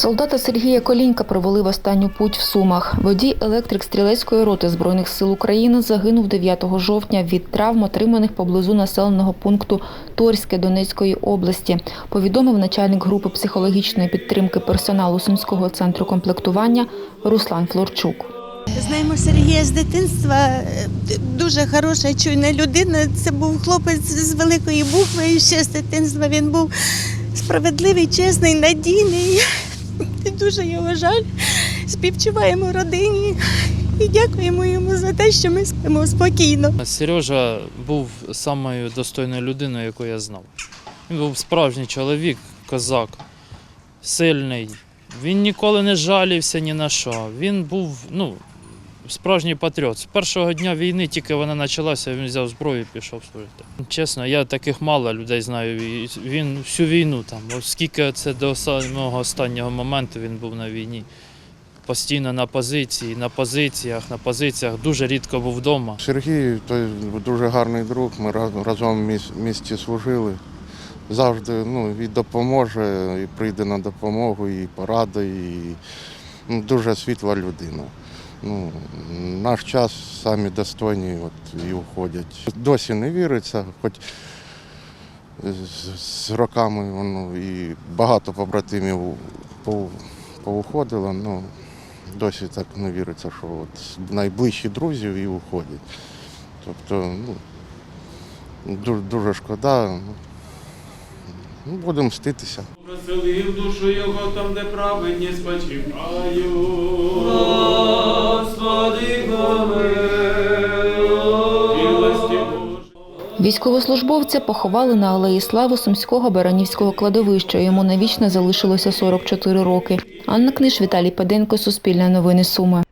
Солдата Сергія Колінька провели в останню путь в Сумах. Водій електрик стрілецької роти Збройних сил України загинув 9 жовтня від травм, отриманих поблизу населеного пункту Торське Донецької області. Повідомив начальник групи психологічної підтримки персоналу Сумського центру комплектування Руслан Флорчук. Знаємо Сергія з дитинства. Дуже хороша, чуйна людина. Це був хлопець з великої букви. І ще з дитинства він був справедливий, чесний, надійний. Дуже його жаль. Співчуваємо родині і дякуємо йому за те, що ми спимо спокійно. Сережа був самою достойною людиною, яку я знав. Він був справжній чоловік, козак, сильний. Він ніколи не жалівся ні на що. Він був ну, справжній патріот. З першого дня війни, тільки вона почалася, він взяв зброю і пішов служити. Чесно, я таких мало людей знаю. Він всю війну там, оскільки це до самого останнього моменту він був на війні. Постійно на позиції, на позиціях, на позиціях, дуже рідко був вдома. Сергій той дуже гарний друг. Ми разом в місті служили. Завжди ну, і допоможе, і прийде на допомогу, і порадить, і ну, дуже світла людина. Ну, наш час самі достойні от, і уходять. Досі не віриться, хоч з, роками воно і багато побратимів поуходило, ну досі так не віриться, що от найближчі друзів і уходять. Тобто, ну, дуже шкода. Ну, будемо мститися. Проселив душу його там, де праведні спочивають. Милості Божої. Військовослужбовця поховали на алеї Слави Сумського Баранівського кладовища. Йому навічно залишилося 44 роки. Анна Книж, Віталій Паденко, Суспільне новини Суми.